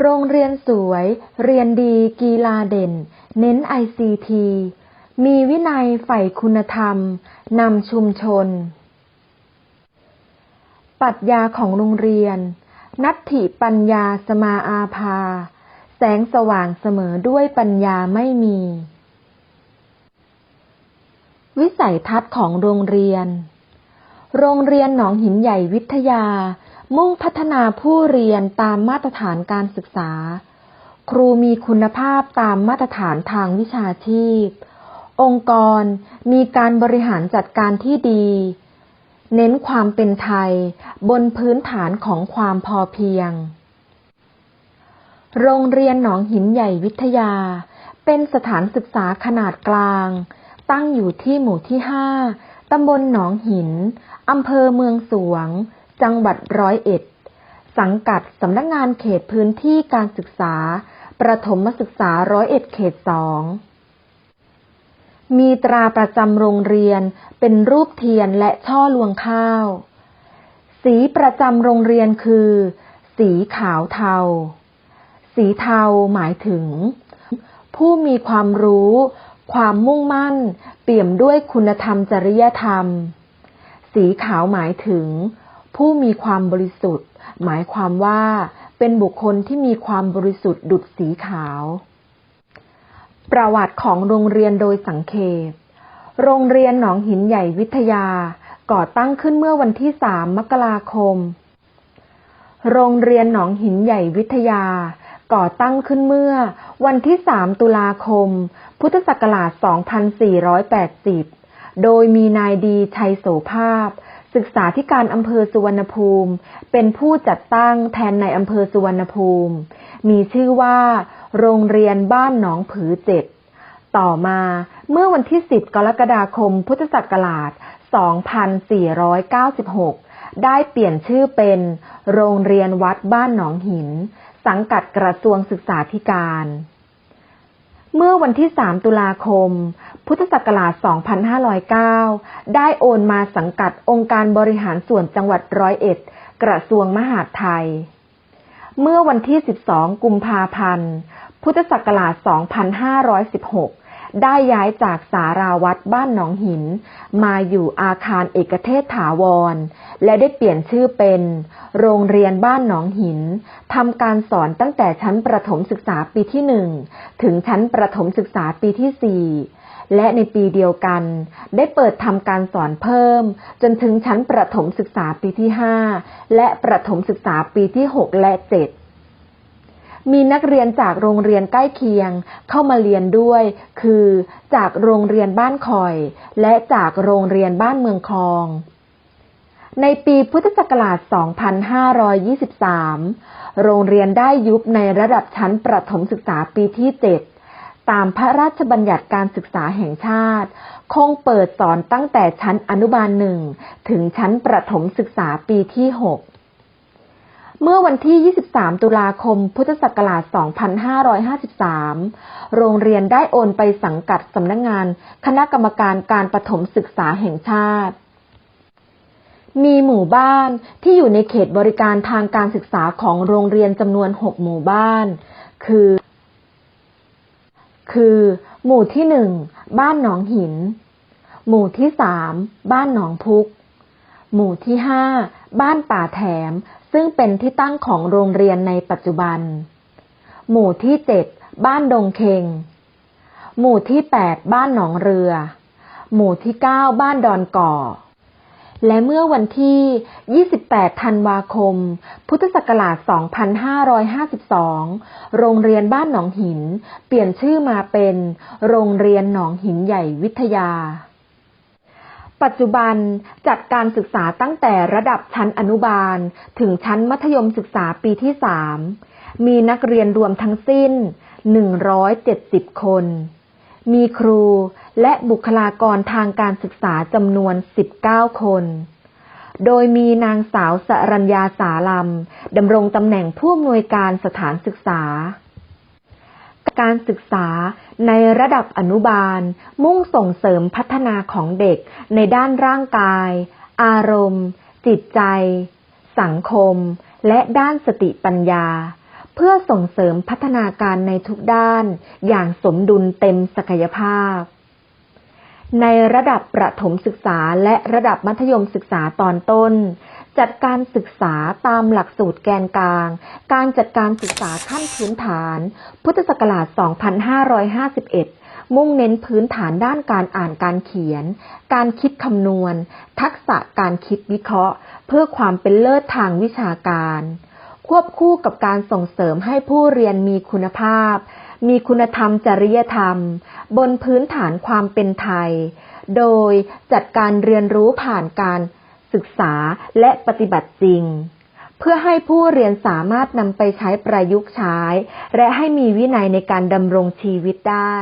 โรงเรียนสวย เรียนดี กีฬาเด่น เน้น ICT มีวินัยใฝ่คุณธรรม นำชุมชนปรัชญาของโรงเรียน นัตถิปัญญาสมาอาภา แสงสว่างเสมอด้วยปัญญาไม่มี วิสัยทัศน์ของโรงเรียน โรงเรียนหนองหินใหญ่วิทยา มุ่งพัฒนาผู้เรียนตามมาตรฐานการศึกษา ครูมีคุณภาพตามมาตรฐานทางวิชาชีพ องค์กรมีการบริหารจัดการที่ดี เน้นความเป็นไทยบนพื้นฐานของความพอเพียง โรงเรียนหนองหินใหญ่วิทยา เป็นสถานศึกษาขนาดกลาง ตั้งอยู่ที่หมู่ที่ห้าตำบลหนองหิน อำเภอเมืองสวง จังหวัดร้อยเอ็ด สังกัดสำนักงานเขตพื้นที่การศึกษา ประถมศึกษาร้อยเอ็ดเขตสอง มีตราประจำโรงเรียนเป็นรูปเทียนและช่อลวงข้าว สีประจำโรงเรียนคือ สีขาวเทา สีเทาหมายถึง ผู้มีความรู้ความมุ่งมั่น เปี่ยมด้วยคุณธรรมจริยธรรม สีขาวหมายถึง ผู้มีความบริสุทธิ์ หมายความว่า เป็นบุคคลที่มีความบริสุทธิ์ดุจสีขาว ประวัติของโรงเรียนโดยสังเขปโรงเรียนหนองหินใหญ่วิทยาก่อตั้งขึ้นเมื่อวันที่ 3 มกราคม โรงเรียนหนองหินใหญ่วิทยา ก่อตั้งขึ้นเมื่อวันที่ 3 ตุลาคม พุทธศักราช 2480 โดยมีนายดีชัยโสภาพ ศึกษาธิการอำเภอสุวรรณภูมิ เป็นผู้จัดตั้งแทนในอำเภอสุวรรณภูมิ มีชื่อว่า โรงเรียนบ้านหนองผือเจ็ดต่อมาเมื่อวันที่ 10 กรกฎาคม พุทธศักราช 2496 ได้เปลี่ยนชื่อเป็น โรงเรียนวัดบ้านหนองหิน สังกัดกระทรวงศึกษาธิการ เมื่อวันที่ 3 ตุลาคม พุทธศักราช 2509 ได้โอนมาสังกัดองค์การบริหารส่วนจังหวัดร้อยเอ็ด กระทรวงมหาดไทย เมื่อวันที่ 12 กุมภาพันธ์ พุทธศักราช 2516 ได้ย้ายจากสาราวัดบ้านหนองหิน มาอยู่อาคารเอกเทศถาวร และได้เปลี่ยนชื่อเป็น โรงเรียนบ้านหนองหิน ทำการสอนตั้งแต่ชั้นประถมศึกษาปีที่ 1 ถึงชั้นประถมศึกษาปีที่ 4 และในปีเดียวกัน ได้เปิดทำการสอนเพิ่ม จนถึงชั้นประถมศึกษาปีที่ 5 และประถมศึกษาปีที่ 6 และ 7 มีนักเรียนจากโรงเรียนใกล้เคียงเข้ามาเรียนด้วย คือจากโรงเรียนบ้านคอย และจากโรงเรียนบ้านเมืองคลองในปีพุทธศักราช 2523 โรงเรียนได้ยุบในระดับชั้นประถมศึกษาปีที่ 7 ตามพระราชบัญญัติการศึกษาแห่งชาติ คงเปิดสอนตั้งแต่ชั้นอนุบาลหนึ่งถึงชั้นประถมศึกษาปีที่ 6 เมื่อวันที่ 23 ตุลาคม พุทธศักราช 2553 โรงเรียนได้โอนไปสังกัดสำนักงงานคณะกรรมการการประถมศึกษาแห่งชาติมีหมู่บ้านที่อยู่ในเขตบริการทางการศึกษาของโรงเรียนจำนวน 6 หมู่บ้าน คือ คือ หมู่ที่หนึ่งบ้านหนองหิน หมู่ที่สามบ้านหนองพุก หมู่ที่ห้าบ้านป่าแถมซึ่งเป็นที่ตั้งของโรงเรียนในปัจจุบัน หมู่ที่เจ็ดบ้านดงเคง หมู่ที่แปดบ้านหนองเรือ หมู่ที่เก้าบ้านดอนก่อ และเมื่อวันที่ 28 ธันวาคม พุทธศักราช 2552 โรงเรียนบ้านหนองหิน เปลี่ยนชื่อมาเป็น โรงเรียนหนองหินใหญ่วิทยา ปัจจุบันจัดการศึกษาตั้งแต่ระดับชั้นอนุบาล ถึงชั้นมัธยมศึกษาปีที่ 3 มีนักเรียนรวมทั้งสิ้น 170 คน มีครูและบุคลากรทางการศึกษาจำนวน 19 คน โดยมีนางสาวสรัญญาสาลำดำรงตำแหน่งผู้อำนวยการสถานศึกษา การศึกษาในระดับอนุบาล มุ่งส่งเสริมพัฒนาของเด็กในด้านร่างกาย อารมณ์ จิตใจ สังคม และด้านสติปัญญา เพื่อส่งเสริมพัฒนาการในทุกด้านอย่างสมดุลเต็มศักยภาพ ในระดับประถมศึกษาและระดับมัธยมศึกษาตอนต้น จัดการศึกษาตามหลักสูตรแกนกลาง การจัดการศึกษาขั้นพื้นฐาน พุทธศักราช 2551มุ่งเน้นพื้นฐานด้านการอ่านการเขียน การคิดคำนวณ ทักษะการคิดวิเคราะห์ เพื่อความเป็นเลิศทางวิชาการ ควบคู่กับการส่งเสริมให้ผู้เรียนมีคุณภาพ มีคุณธรรมจริยธรรม บนพื้นฐานความเป็นไทย โดยจัดการเรียนรู้ผ่านการศึกษาและปฏิบัติจริง เพื่อให้ผู้เรียนสามารถนำไปใช้ประยุกต์ใช้ และให้มีวินัยในการดำรงชีวิตได้